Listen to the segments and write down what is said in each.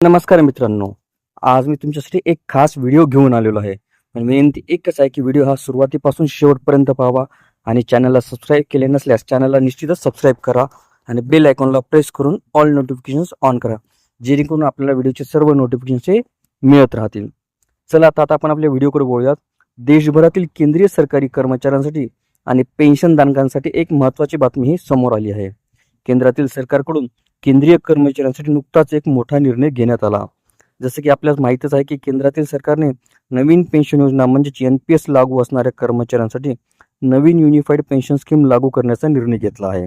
नमस्कार मित्रांनो. आज मी तुमच्यासाठी एक खास व्हिडिओ घेऊन आलेलो आहे. पण विनंती एकच आहे की व्हिडिओ हा सुरुवातीपासून शेवटपर्यंत पाहावा आणि चॅनलला सबस्क्राईब केले नसल्यास चॅनलला निश्चितच सबस्क्राईब करा आणि बेल आयकॉनला प्रेस करून ऑल नोटिफिकेशन्स ऑन करा जेणेकरून आपल्याला व्हिडिओचे सर्व नोटिफिकेशन्स हे मिळत राहतील. चला आता आता आपण आपल्या व्हिडिओकडे बोलूयात देशभरातील केंद्रीय सरकारी कर्मचाऱ्यांसाठी आणि पेन्शन दानकांसाठी एक महत्त्वाची बातमी ही समोर आली आहे. केंद्रातील सरकारकडून केंद्रीय कर्मचाऱ्यांसाठी नुकताच एक मोठा निर्णय घेण्यात आला. जसं की आपल्याला माहीतच आहे की केंद्रातील सरकारने नवीन पेन्शन योजना म्हणजेच एन पी एस लागू असणाऱ्या कर्मचाऱ्यांसाठी नवीन युनिफाईड पेन्शन स्कीम लागू करण्याचा निर्णय घेतला आहे.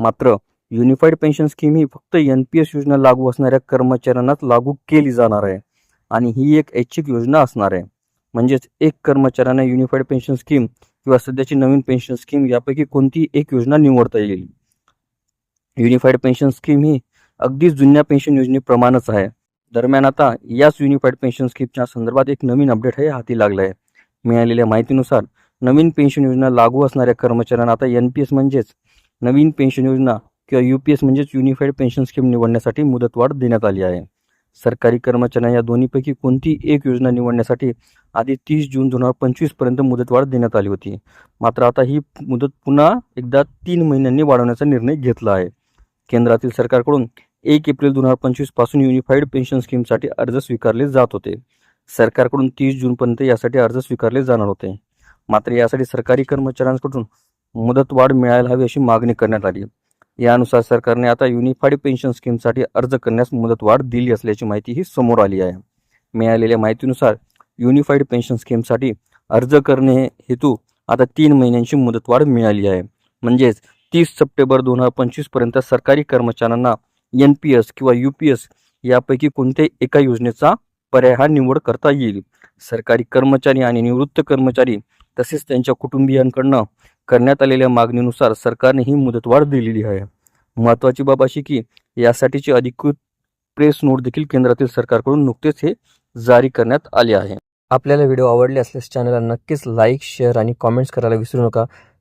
मात्र युनिफाईड पेन्शन स्कीम ही फक्त एन पी एस योजना लागू असणाऱ्या कर्मचाऱ्यांनाच लागू केली जाणार आहे आणि ही एक ऐच्छिक योजना असणार आहे. म्हणजेच एक कर्मचाऱ्यांना युनिफाईड पेन्शन स्कीम किंवा सध्याची नवीन पेन्शन स्कीम यापैकी कोणती एक योजना निवडता येईल. युनिफाईड पेन्शन स्कीम ही अगदी जुन्या पेन्शन योजनेप्रमाणेच आहे. दरम्यान आता याच युनिफाईड पेन्शन स्कीमच्या संदर्भात एक नवीन अपडेट हे हाती लागलं आहे मिळालेल्या माहितीनुसार नवीन पेन्शन योजना लागू असणाऱ्या कर्मचाऱ्यांना आता एन पी एस म्हणजेच नवीन पेन्शन योजना किंवा यू पी एस म्हणजेच युनिफाईड पेन्शन स्कीम निवडण्यासाठी मुदतवाढ देण्यात आली आहे. सरकारी कर्मचाऱ्यांना या दोन्हीपैकी कोणती एक योजना निवडण्यासाठी आधी तीस जून दोन हजार पंचवीसपर्यंत मुदतवाढ देण्यात आली होती. मात्र आता ही मुदत पुन्हा एकदा तीन महिन्यांनी वाढवण्याचा निर्णय घेतला आहे. केंद्रातील सरकारकडून एक एप्रिल दोन हजार पंचवीसपासून युनिफाईड पेन्शन स्कीमसाठी अर्ज स्वीकारले जात होते. सरकारकडून तीस जूनपर्यंत यासाठी अर्ज स्वीकारले जाणार होते. मात्र यासाठी सरकारी कर्मचाऱ्यांकडून मुदतवाढ मिळायला हवी अशी मागणी करण्यात आली. यानुसार सरकारने आता युनिफाईड पेन्शन स्कीमसाठी अर्ज करण्यास मुदतवाढ दिली असल्याची माहिती ही समोर आली आहे. मिळालेल्या माहितीनुसार युनिफाईड पेन्शन स्कीमसाठी अर्ज करणे हेतू आता तीन महिन्यांची मुदतवाढ मिळाली आहे. म्हणजेच तीस सप्टेंबर दोन हजार पंचवीसपर्यंत सरकारी कर्मचाऱ्यांना एन पी एस किंवा यू पी एस यापैकी कोणत्याही एका योजनेचा पर्याय हा निवड करता येईल. सरकारी कर्मचारी आणि निवृत्त कर्मचारी तसेच त्यांच्या कुटुंबियांकडनं करण्यात आलेल्या मागणीनुसार सरकारने ही मुदतवाढ दिलेली आहे. महत्त्वाची बाब अशी की यासाठीची अधिकृत प्रेस नोट देखील केंद्रातील सरकारकडून नुकतेच हे जारी करण्यात आले आहे. आपल्याला व्हिडिओ आवडले असल्यास चॅनलला नक्कीच लाईक शेअर आणि कॉमेंट्स करायला विसरू नका.